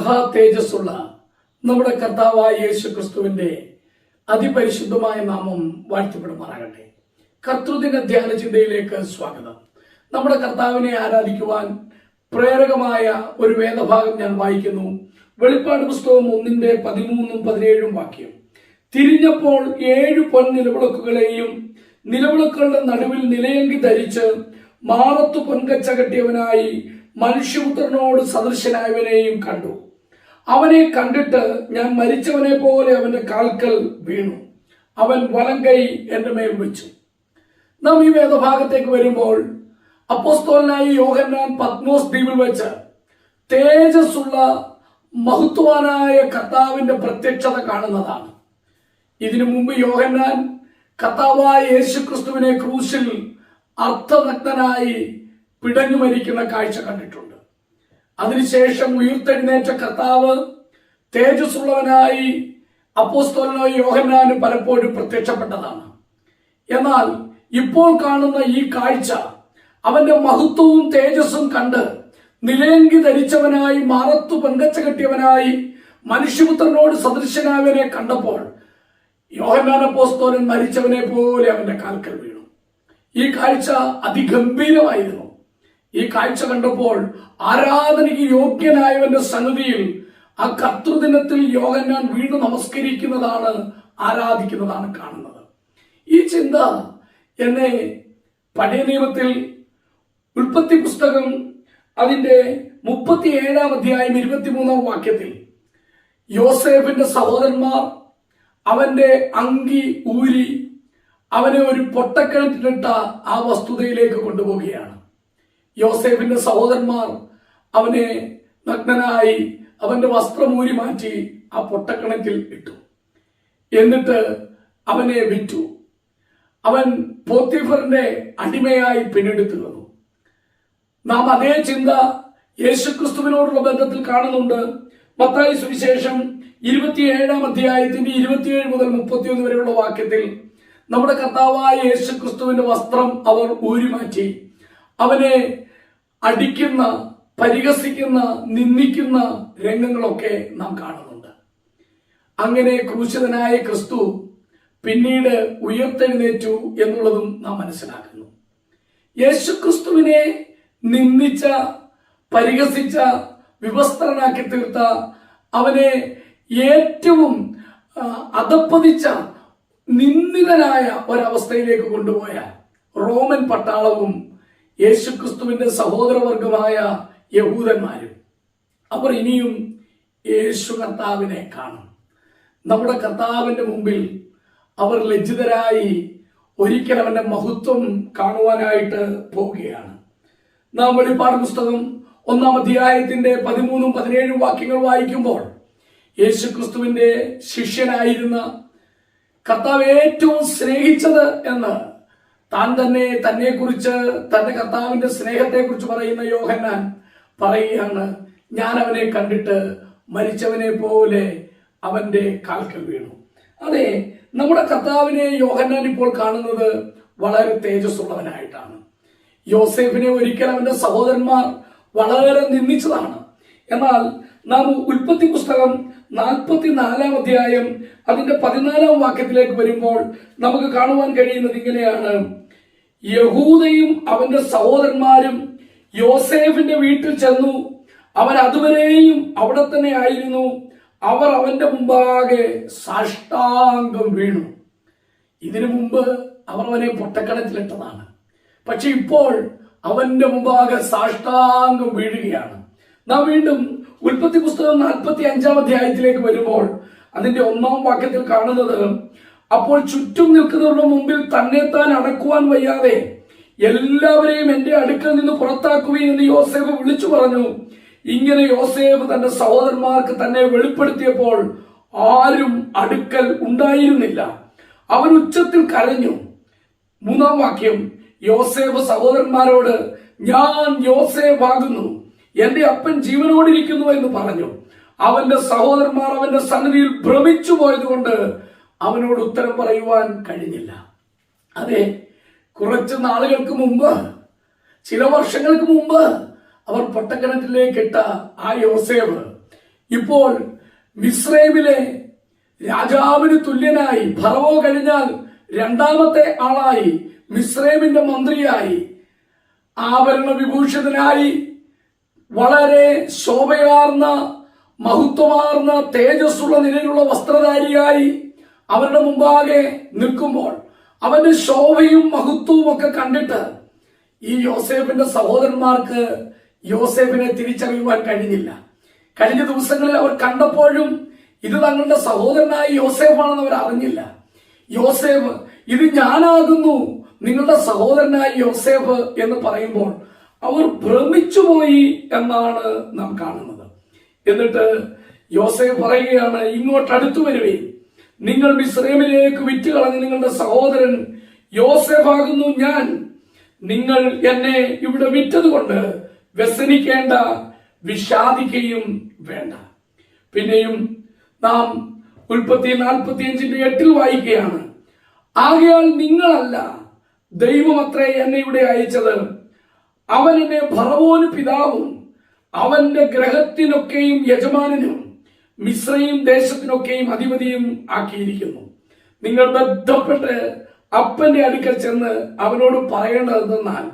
മഹാ തേജസ്സുള്ള നമ്മുടെ കർത്താവായ യേശു ക്രിസ്തുവിന്റെ അതിപരിശുദ്ധമായ നാമം വാഴ്ത്തപ്പെടുമാറാകട്ടെ. കർത്തൃദിന ധ്യാന ചിന്തയിലേക്ക് സ്വാഗതം. നമ്മുടെ കർത്താവിനെ ആരാധിക്കുവാൻ പ്രേരകമായ ഒരു വേദഭാഗം ഞാൻ വായിക്കുന്നു. വെളിപ്പാട് പുസ്തകം ഒന്നിന്റെ പതിമൂന്നും പതിനേഴും വാക്യം. തിരിഞ്ഞപ്പോൾ ഏഴ് പൊൻ നിലവിളക്കുകളെയും നിലവിളക്കുകളുടെ നടുവിൽ നിലയങ്കി ധരിച്ച് മാറത്തു പൊൻകച്ച കെട്ടിയവനായി മനുഷ്യപുത്രനോട് സദൃശനായവനെയും കണ്ടു. അവനെ കണ്ടിട്ട് ഞാൻ മരിച്ചവനെ പോലെ അവന്റെ കാൽക്കൽ വീണു. അവൻ വലം കൈ എന്റെ മേൽ വെച്ചു. നാം ഈ വേദഭാഗത്തേക്ക് വരുമ്പോൾ അപ്പോസ്തോലനായി യോഹന്നാൻ പത്മോസ് ദ്വീപിൽ വെച്ച് തേജസ്സുള്ള മഹത്വാനായ കർത്താവിന്റെ പ്രത്യക്ഷത കാണുന്നതാണ്. ഇതിനു മുമ്പ് യോഹന്നാൻ കർത്താവായ യേശുക്രിസ്തുവിനെ ക്രൂശിൽ അർത്ഥനഗ്നായി പിടഞ്ഞു മരിക്കുന്ന കാഴ്ച കണ്ടിട്ടുണ്ട്. അതിനുശേഷം ഉയർത്തെഴുന്നേറ്റ കർത്താവ് തേജസ്സുള്ളവനായി അപ്പോസ്തോലനോ യോഹന്നാനും പലപ്പോഴും പ്രത്യക്ഷപ്പെട്ടതാണ്. എന്നാൽ ഇപ്പോൾ കാണുന്ന ഈ കാഴ്ച അവന്റെ മഹത്വവും തേജസ്സും കണ്ട് നിലയങ്കി ധരിച്ചവനായി മാറത്തു പങ്കച്ച കെട്ടിയവനായി മനുഷ്യപുത്രനോട് സദൃശനായവനെ കണ്ടപ്പോൾ യോഹന്നാന പോസ്തോലൻ മരിച്ചവനെ പോലെ അവന്റെ കാൽക്കൽ വീണു. ഈ കാഴ്ച അതിഗംഭീരമായിരുന്നു. ഈ കാഴ്ച കണ്ടപ്പോൾ ആരാധനയ്ക്ക് യോഗ്യനായവന്റെ സന്നിധിയിൽ ആ കർത്തൃദിനത്തിൽ ഞാൻ വീണ്ടും നമസ്കരിക്കുന്നതാണ് ആരാധിക്കുന്നതാണ് കാണുന്നത്. ഈ ചിന്ത എന്നെ പഴയ നിയമത്തിൽ ഉൽപ്പത്തി പുസ്തകം അതിന്റെ മുപ്പത്തി ഏഴാം അധ്യായം ഇരുപത്തിമൂന്നാം വാക്യത്തിൽ യോസേഫിന്റെ സഹോദരന്മാർ അവന്റെ അങ്കി ഊരി അവനെ ഒരു പൊട്ടക്കിണറ്റിലിട്ട ആ വസ്തുതയിലേക്ക് കൊണ്ടുപോവുകയാണ്. യോസേഫിന്റെ സഹോദരന്മാർ അവനെ നഗ്നനായി അവന്റെ വസ്ത്രമൂരി മാറ്റി ആ പൊട്ടക്കിണറ്റിൽ ഇട്ടു. എന്നിട്ട് അവനെ വിറ്റു. അവൻ പോത്തിഫറിന്റെ അടിമയായി പിന്നീട് തീർന്നു നാം അതേ ചിന്ത യേശുക്രിസ്തുവിനോടുള്ള ബന്ധത്തിൽ കാണുന്നുണ്ട്. മത്തായി സുവിശേഷം ഇരുപത്തിയേഴാം അധ്യായത്തിന്റെ ഇരുപത്തിയേഴ് മുതൽ മുപ്പത്തിയൊന്ന് വരെയുള്ള വാക്യത്തിൽ നമ്മുടെ കർത്താവായ യേശുക്രിസ്തുവിന്റെ വസ്ത്രം അവർ ഊരിമാറ്റി. അവനെ അടിക്കുന്ന പരിഹസിക്കുന്ന നിന്ദിക്കുന്ന രംഗങ്ങളൊക്കെ നാം കാണുന്നുണ്ട്. അങ്ങനെ ക്രൂശിതനായ ക്രിസ്തു പിന്നീട് ഉയർത്തെഴുന്നേറ്റു എന്നുള്ളതും നാം മനസ്സിലാക്കുന്നു. യേശുക്രിസ്തുവിനെ നിന്ദിച്ച പരിഹസിച്ച വിവസ്ത്രനാക്കി തീർത്ത അവനെ ഏറ്റവും അതപ്പതിച്ച നിന്ദിതനായ ഒരവസ്ഥയിലേക്ക് കൊണ്ടുപോയ റോമൻ പട്ടാളവും യേശുക്രിസ്തുവിന്റെ സഹോദരവർഗമായ യഹൂദന്മാരും അവർ ഇനിയും യേശു കർത്താവിനെ കാണും. നമ്മുടെ കർത്താവിന്റെ മുമ്പിൽ അവർ ലജ്ജിതരായി ഒരിക്കൽ അവന്റെ മഹത്വം കാണുവാനായിട്ട് പോവുകയാണ്. നാം വെളിപ്പാട് പുസ്തകം ഒന്നാം അധ്യായത്തിന്റെ പതിമൂന്നും പതിനേഴും വാക്യങ്ങൾ വായിക്കുമ്പോൾ യേശുക്രിസ്തുവിന്റെ ശിഷ്യനായിരുന്ന കർത്താവ് ഏറ്റവും സ്നേഹിച്ചത് എന്ന് താൻ തന്നെ തന്നെ കുറിച്ച് തന്റെ കർത്താവിന്റെ സ്നേഹത്തെ കുറിച്ച് പറയുന്ന യോഹന്നാൻ പറയുകയാണ് ഞാൻ അവനെ കണ്ടിട്ട് മരിച്ചവനെ പോലെ അവന്റെ കാൽക്കൽ വീണു. അതെ നമ്മുടെ കർത്താവിനെ യോഹന്നാൻ ഇപ്പോൾ കാണുന്നത് വളരെ തേജസ്സുള്ളവനായിട്ടാണ്. യോസേഫിനെ ഒരിക്കൽ അവന്റെ സഹോദരന്മാർ വളരെ നിന്ദിച്ചതാണ്. എന്നാൽ നാം ഉൽപ്പത്തി പുസ്തകം നാൽപ്പത്തി നാലാം അധ്യായം അതിന്റെ പതിനാലാം വാക്യത്തിലേക്ക് വരുമ്പോൾ നമുക്ക് കാണുവാൻ കഴിയുന്നത് ഇങ്ങനെയാണ്. യഹൂദയും അവന്റെ സഹോദരന്മാരും യോസേഫിന്റെ വീട്ടിൽ ചെന്നു. അവൻ അതുവരെയും അവിടെ തന്നെ ആയിരുന്നു. അവർ അവന്റെ മുമ്പാകെ സാഷ്ടാംഗം വീണു. ഇതിനു മുമ്പ് അവർ അവനെ പൊട്ടക്കണത്തിലിട്ടതാണ് പക്ഷെ ഇപ്പോൾ അവന്റെ മുമ്പാകെ സാഷ്ടാംഗം വീഴുകയാണ്. നാം വീണ്ടും ഉൽപ്പത്തി പുസ്തകം നാൽപ്പത്തി അഞ്ചാം അധ്യായത്തിലേക്ക് വരുമ്പോൾ അതിന്റെ ഒന്നാം വാക്യത്തിൽ കാണുന്നത് അപ്പോൾ ചുറ്റും നിൽക്കുന്നവരുടെ മുമ്പിൽ തന്നെ താൻ അടക്കുവാൻ വയ്യാതെ എല്ലാവരെയും എന്റെ അടുക്കൽ നിന്ന് പുറത്താക്കുകയും എന്ന് യോസേഫ് വിളിച്ചു പറഞ്ഞു. ഇങ്ങനെ യോസേഫ് തന്റെ സഹോദരന്മാർക്ക് തന്നെ വെളിപ്പെടുത്തിയപ്പോൾ ആരും അടുക്കൽ ഉണ്ടായിരുന്നില്ല. അവൻ ഉച്ചത്തിൽ കരഞ്ഞു. മൂന്നാം വാക്യം യോസേഫ് സഹോദരന്മാരോട് ഞാൻ യോസേഫ് ആകുന്നു എന്റെ അപ്പൻ ജീവനോടിരിക്കുന്നു എന്ന് പറഞ്ഞു. അവന്റെ സഹോദരന്മാർ അവന്റെ സന്നിധിയിൽ ഭ്രമിച്ചു പോയതുകൊണ്ട് അവനോട് ഉത്തരം പറയുവാൻ കഴിഞ്ഞില്ല. അതെ കുറച്ച് നാളുകൾക്ക് മുമ്പ് ചില വർഷങ്ങൾക്ക് മുമ്പ് അവർ പൊട്ടക്കിണറ്റിലേക്ക് ഇട്ട ആ യോസേവ് ഇപ്പോൾ മിസ്രൈമിലെ രാജാവിന് തുല്യനായി ഭറവോ കഴിഞ്ഞാൽ രണ്ടാമത്തെ ആളായി മിസ്രൈമിന്റെ മന്ത്രിയായി ആഭരണ വിഭൂഷിതനായി വളരെ ശോഭയാർന്ന മഹത്വമാർന്ന തേജസ്സുള്ള നിലയിലുള്ള വസ്ത്രധാരിയായി അവരുടെ മുമ്പാകെ നിൽക്കുമ്പോൾ അവന്റെ ശോഭയും മഹത്വവും ഒക്കെ കണ്ടിട്ട് ഈ യോസേഫിന്റെ സഹോദരന്മാർക്ക് യോസേഫിനെ തിരിച്ചറിയുവാൻ കഴിഞ്ഞില്ല. കഴിഞ്ഞ ദിവസങ്ങളിൽ അവർ കണ്ടപ്പോഴും ഇത് തങ്ങളുടെ സഹോദരനായ യോസേഫാണെന്ന് അവർ അറിഞ്ഞില്ല. യോസേഫ് ഇത് ഞാനാകുന്നു നിങ്ങളുടെ സഹോദരനായ യോസേഫ് എന്ന് പറയുമ്പോൾ അവർ ഭ്രമിച്ചുപോയി എന്നാണ് നാം കാണുന്നത്. എന്നിട്ട് യോസേഫ് പറയുകയാണ് ഇങ്ങോട്ട് അടുത്തു വരുവേ നിങ്ങൾ മിശ്രമിലേക്ക് വിറ്റ് കളഞ്ഞ് നിങ്ങളുടെ സഹോദരൻ യോസേഫ് ആകുന്നു ഞാൻ. നിങ്ങൾ എന്നെ ഇവിടെ വിറ്റതുകൊണ്ട് വ്യസനിക്കേണ്ട വിഷാദിക്കുകയും വേണ്ട. പിന്നെയും നാം ഉൽപ്പത്തി നാൽപ്പത്തി അഞ്ചിന്റെ എട്ടിൽ വായിക്കുകയാണ് ആകയാൽ നിങ്ങളല്ല ദൈവമത്രേ എന്നെ ഇവിടെ അയച്ചത്. അവൻ എന്നെ ഭറവോന് പിതാവും അവന്റെ ഗ്രഹത്തിനൊക്കെയും യജമാനനും മിശ്രയും ദേശത്തിനൊക്കെയും അധിപതിയും ആക്കിയിരിക്കുന്നു. നിങ്ങൾ ബന്ധപ്പെട്ട് അപ്പന്റെ അടുക്കൽ ചെന്ന് അവനോട് പറയേണ്ടതെന്നാൽ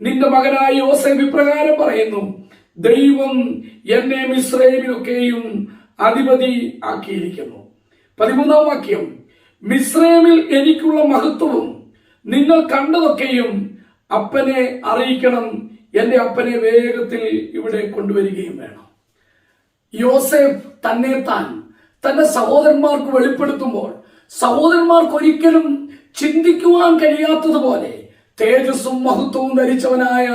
നിന്റെ മകനായ യോസേഫ് ഇപ്രകാരം പറയുന്നു ദൈവം എന്നെ മിശ്രൈമിലൊക്കെയും അധിപതി ആക്കിയിരിക്കുന്നു. പതിമൂന്നാം വാക്യം മിശ്രൈമിൽ എനിക്കുള്ള മഹത്വവും നിങ്ങൾ കണ്ടതൊക്കെയും അപ്പനെ അറിയിക്കണം. എന്റെ അപ്പനെ വേഗത്തിൽ ഇവിടെ കൊണ്ടുവരികയും വേണം. യോസേഫ് തന്നെ താൻ തന്റെ സഹോദരന്മാർക്ക് വെളിപ്പെടുത്തുമ്പോൾ സഹോദരന്മാർക്ക് ഒരിക്കലും ചിന്തിക്കുവാൻ കഴിയാത്തതുപോലെ തേജസ്സും മഹത്വവും ധരിച്ചവനായ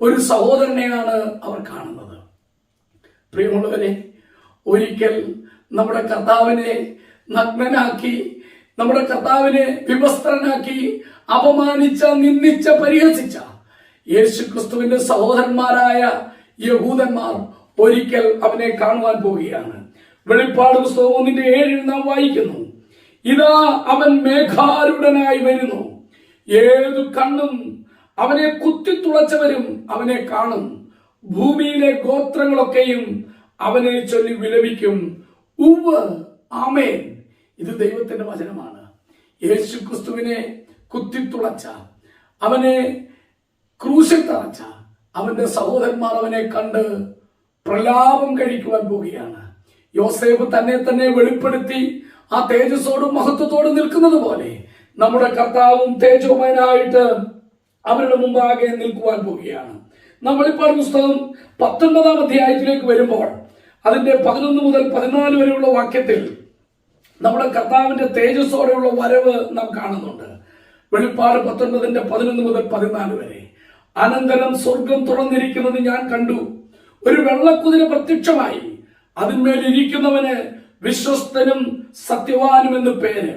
ഒരു സഹോദരനെയാണ് അവർ കാണുന്നത്. പ്രിയമുള്ളവരെ ഒരിക്കൽ നമ്മുടെ കർത്താവിനെ നഗ്നനാക്കി നമ്മുടെ കർത്താവിനെ വിവസ്ത്രനാക്കി അപമാനിച്ച നിന്ദിച്ച പരിഹസിച്ച യേശു ക്രിസ്തുവിന്റെ സഹോദരന്മാരായ യഹൂദന്മാർ ഒരിക്കൽ അവനെ കാണുവാൻ പോവുകയാണ്. വെളിപ്പാട് പുസ്തകം ഒന്നിന്റെ ഏഴിൽ നാം വായിക്കുന്നു. ഇതാ അവൻ മേഘാരുടനായി വരുന്നു. ഏതു കണ്ണും അവനെ കുത്തിത്തുളച്ചവരും അവനെ കാണും. ഭൂമിയിലെ ഗോത്രങ്ങളൊക്കെയും അവനെ ചൊല്ലി വിലപിക്കും. ഉവ് ആമേൻ. ഇത് ദൈവത്തിന്റെ വചനമാണ്. യേശു ക്രിസ്തുവിനെ കുത്തിത്തുളച്ച അവനെ ക്രൂശിൽ തറച്ച അവന്റെ സഹോദരന്മാർ അവനെ കണ്ട് പ്രലാപം കഴിക്കുവാൻ പോവുകയാണ്. യോസേഫ് തന്നെ തന്നെ വെളിപ്പെടുത്തി ആ തേജസ്സോടും മഹത്വത്തോടും നിൽക്കുന്നത് പോലെ നമ്മുടെ കർത്താവും തേജോമയനായിട്ട് അവരുടെ മുമ്പാകെ നിൽക്കുവാൻ പോവുകയാണ്. നമ്മളിപ്പോൾ പുസ്തകം പത്തൊൻപതാം അധ്യായത്തിലേക്ക് വരുമ്പോൾ അതിന്റെ പതിനൊന്ന് മുതൽ പതിനാല് വരെയുള്ള വാക്യത്തിൽ നമ്മുടെ കർത്താവിന്റെ തേജസ്സോടെയുള്ള വരവ് നാം കാണുന്നുണ്ട്. വെളിപ്പാട് പത്തൊൻപതിന്റെ പതിനൊന്ന് മുതൽ പതിനാല് വരെ. അനന്തരം സ്വർഗം തുറന്നിരിക്കുന്നത് ഞാൻ കണ്ടു. ഒരു വെള്ളക്കുതിര പ്രത്യക്ഷമായി. അതിന്മേൽ ഇരിക്കുന്നവന് വിശ്വസ്തനും സത്യവാനും എന്ന് പേര്.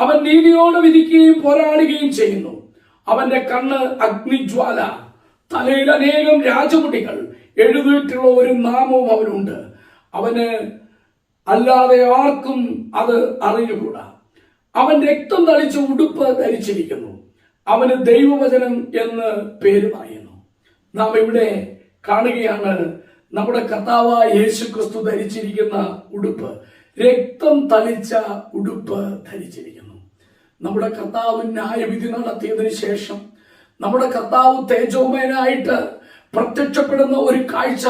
അവൻ നീതിയോടെ വിധിക്കുകയും പോരാടുകയും ചെയ്യുന്നു. അവന്റെ കണ്ണ് അഗ്നിജ്വാല. തലയിൽ അനേകം രാജമുടികൾ. എഴുതിയിട്ടുള്ള ഒരു നാമവും അവനുണ്ട്. അവന് അല്ലാതെ ആർക്കും അത് അറിഞ്ഞുകൂടാ. അവൻ രക്തം തളിച്ച ഉടുപ്പ് ധരിച്ചിരിക്കുന്നു. അവന് ദൈവവചനം എന്ന് പേര് പറയുന്നു. നാം ഇവിടെ കാണുകയാണ് നമ്മുടെ കർത്താവായ യേശു ക്രിസ്തു ധരിച്ചിരിക്കുന്ന ഉടുപ്പ്. രക്തം തളിച്ച ഉടുപ്പ് ധരിച്ചിരിക്കുന്നു. നമ്മുടെ കർത്താവ് ന്യായവിധി നടത്തിയതിനു ശേഷം നമ്മുടെ കർത്താവ് തേജോമയനായിട്ട് പ്രത്യക്ഷപ്പെടുന്ന ഒരു കാഴ്ച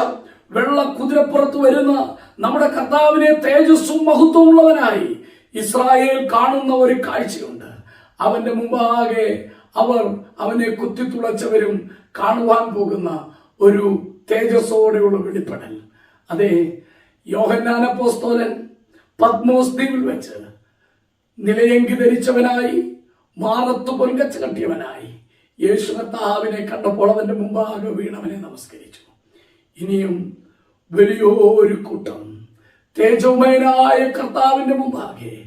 വെള്ള കുതിരപ്പുറത്ത് വരുന്ന നമ്മുടെ കർത്താവിനെ തേജസ്സും മഹത്വമുള്ളവനായി ഇസ്രായേൽ കാണുന്ന ഒരു കാഴ്ചയുണ്ട്. അവന്റെ മുമ്പാകെ അവർ അവനെ കുത്തിത്തുളച്ചവരും കാണുവാൻ പോകുന്ന ഒരു തേജസ്സോടെയുള്ള വെളിപ്പെടൽ. അതെ യോഹന്നാനപ്പോസ്തോലൻ പത്മോസ് ദ്വീപിൽ വെച്ച് നിലയെങ്കി ധരിച്ചവനായി മാറത്തു പൊൻകച്ച് കട്ടിയവനായി യേശു കർത്താവിനെ കണ്ടപ്പോൾ അവന്റെ മുമ്പാകെ വീണവനെ നമസ്കരിച്ചു. ഇനിയും വലിയൊരു കൂട്ടം തേജോമയനായ കർത്താവിന്റെ മുമ്പാകെ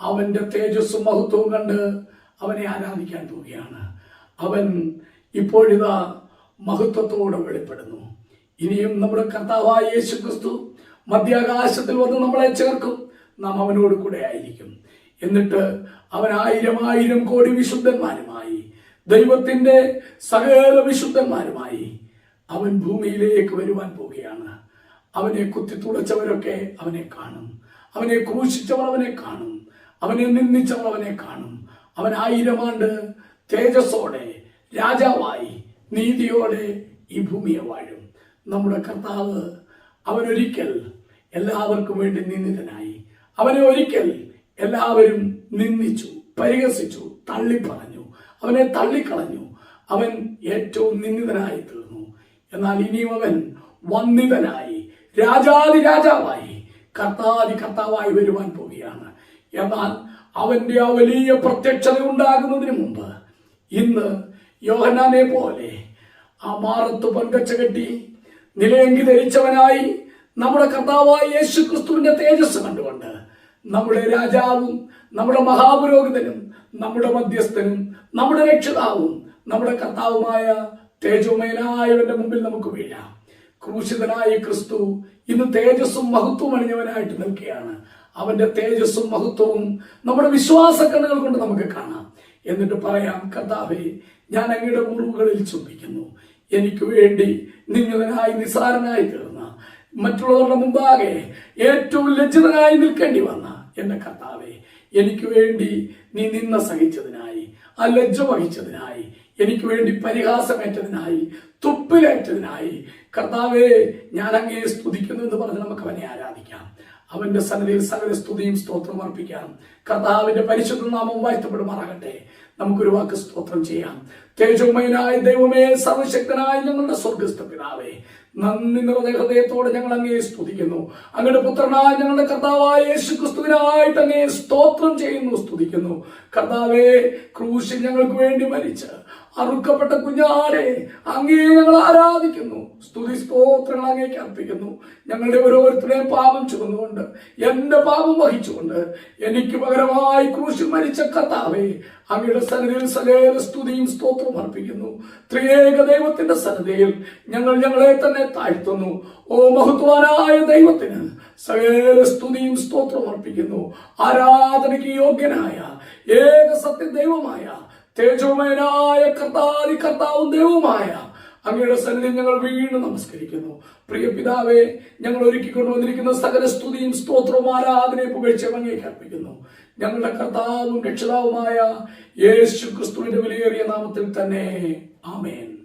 അവന്റെ തേജസ്സും മഹത്വവും കണ്ട് അവനെ ആരാധിക്കാൻ പോവുകയാണ്. അവൻ ഇപ്പോഴിതാ മഹത്വത്തോടെ വെളിപ്പെടുന്നു. ഇനിയും നമ്മുടെ കർത്താവായ യേശു ക്രിസ്തു മധ്യാകാശത്തിൽ വന്ന് നമ്മളെ ചേർക്കും. നാം അവനോട് കൂടെ ആയിരിക്കും. എന്നിട്ട് അവൻ ആയിരം ആയിരം കോടി വിശുദ്ധന്മാരുമായി ദൈവത്തിന്റെ സകല വിശുദ്ധന്മാരുമായി അവൻ ഭൂമിയിലേക്ക് വരുവാൻ പോവുകയാണ്. അവനെ കുത്തി തുളച്ചവരൊക്കെ അവനെ കാണും. അവനെ ക്രൂശിച്ചവർ അവനെ കാണും. അവനെ നിന്ദിച്ചവർ അവനെ കാണും. അവൻ ആയിരം ആണ്ട് തേജസ്സോടെ രാജാവായി നീതിയോടെ ഈ ഭൂമിയെ വാഴും. നമ്മുടെ കർത്താവ് അവനൊരിക്കൽ എല്ലാവർക്കും വേണ്ടി നിന്ദിതനായി. അവനെ ഒരിക്കൽ എല്ലാവരും നിന്ദിച്ചു പരിഹസിച്ചു തള്ളിപ്പറഞ്ഞു. അവനെ തള്ളിക്കളഞ്ഞു. അവൻ ഏറ്റവും നിന്ദിതനായി തീർന്നു. എന്നാൽ ഇനിയും അവൻ വന്ദിതനായി രാജാതി രാജാവായി കർത്താതി കർത്താവായി വരുവാൻ പോവുകയാണ്. എന്നാൽ അവന്റെ ആ വലിയ പ്രത്യക്ഷത ഉണ്ടാകുന്നതിന് മുമ്പ് ഇന്ന് യോഹനാനെ പോലെ ആ മാറത്ത് പൊൻകച്ച കെട്ടി നിലയെങ്കി ധരിച്ചവനായി നമ്മുടെ കർത്താവായ യേശു ക്രിസ്തുവിന്റെ തേജസ് കണ്ടുകൊണ്ട് നമ്മുടെ രാജാവും നമ്മുടെ മഹാപുരോഹിതനും നമ്മുടെ മധ്യസ്ഥനും നമ്മുടെ രക്ഷിതാവും നമ്മുടെ കർത്താവുമായ തേജോമയനായവന്റെ മുമ്പിൽ നമുക്ക് വീഴാം. ക്രൂശിതനായ ക്രിസ്തു ഇന്ന് തേജസ്സും മഹത്വം അണിഞ്ഞവനായിട്ട് നിൽക്കുകയാണ്. അവന്റെ തേജസ്സും മഹത്വവും നമ്മുടെ വിശ്വാസ കണ്ണുകൾ കൊണ്ട് നമുക്ക് കാണാം. എന്നിട്ട് പറയാം കർത്താവെ ഞാൻ അങ്ങയുടെ മുറിവുകളിൽ ചുംബിക്കുന്നു. എനിക്ക് വേണ്ടി നിങ്ങളനായി നിസാരനായി തീർന്ന. മറ്റുള്ളവരുടെ മുമ്പാകെ ഏറ്റവും ലജ്ജിതനായി നിൽക്കേണ്ടി വന്ന എന്റെ കർത്താവെ എനിക്ക് വേണ്ടി നീ നിന്ന സഹിച്ചതിനായി ആ ലജ്ജ വഹിച്ചതിനായി എനിക്ക് വേണ്ടി പരിഹാസമേറ്റതിനായി തുപ്പിലേറ്റതിനായി കർത്താവെ ഞാൻ അങ്ങേ സ്തുതിക്കുന്നു എന്ന് പറഞ്ഞ് നമുക്ക് അവനെ ആരാധിക്കാം. അവന്റെ സന്നിധിയിൽ സകല സ്തുതിയും സ്തോത്രം അർപ്പിക്കാം. കർത്താവിന്റെ പരിശുദ്ധ നാമം വാഴ്ത്തപ്പെടുമാറാകട്ടെ. നമുക്കൊരു വാക്ക് സ്തോത്രം ചെയ്യാം. തേജോമയനായ ദൈവമേ സർവശക്തനായ ഞങ്ങളുടെ സ്വർഗസ്ഥ പിതാവേ നന്ദി നിറഞ്ഞ ഹൃദയത്തോടെ ഞങ്ങൾ അങ്ങേ സ്തുതിക്കുന്നു. അങ്ങയുടെ പുത്രനായ ഞങ്ങളുടെ കർത്താവായ യേശു ക്രിസ്തുവിനായിട്ട് അങ്ങേ സ്തോത്രം ചെയ്യുന്നു സ്തുതിക്കുന്നു. കർത്താവേ ക്രൂശിൽ ഞങ്ങൾക്ക് വേണ്ടി മരിച്ച് അറുക്കപ്പെട്ട കുഞ്ഞാടെ അങ്ങേ ഞങ്ങൾ ആരാധിക്കുന്നു. സ്തുതി സ്തോത്രങ്ങൾ അങ്ങേക്ക് അർപ്പിക്കുന്നു. ഞങ്ങളുടെ ഓരോരുത്തരുടെയും പാപം ചുമന്നുകൊണ്ട് എന്റെ പാപം വഹിച്ചുകൊണ്ട് എനിക്ക് പകരമായി ക്രൂശിൽ മരിച്ച കർത്താവേ അങ്ങയുടെ സന്നിധിയിൽ സകല സ്തുതിയും സ്തോത്രവും അർപ്പിക്കുന്നു. ത്രിയേക ദൈവത്തിന്റെ സന്നിധിയിൽ ഞങ്ങൾ ഞങ്ങളെ തന്നെ താഴ്ത്തുന്നു. ഓ മഹത്വാനായ ദൈവത്തിന് സകല സ്തുതിയും സ്തോത്രവും അർപ്പിക്കുന്നു. ആരാധനയ്ക്ക് യോഗ്യനായ ഏക സത്യ ദൈവമായ തേജോമയനായ കർത്താതി കർത്താവും ദൈവമായ അങ്ങയുടെ സന്നിധി ഞങ്ങൾ വീണ്ടും നമസ്കരിക്കുന്നു. പ്രിയ പിതാവെ ഞങ്ങൾ ഒരുക്കി കൊണ്ടുവന്നിരിക്കുന്ന സകല സ്തുതിയും സ്തോത്രവും ആരാധനയെ പുകഴ്ച അങ്ങേക്ക് അർപ്പിക്കുന്നു. ഞങ്ങളുടെ കർത്താവും രക്ഷിതാവുമായ യേശു ക്രിസ്തുവിന്റെ വിലയേറിയ നാമത്തിൽ തന്നെ. ആമേൻ.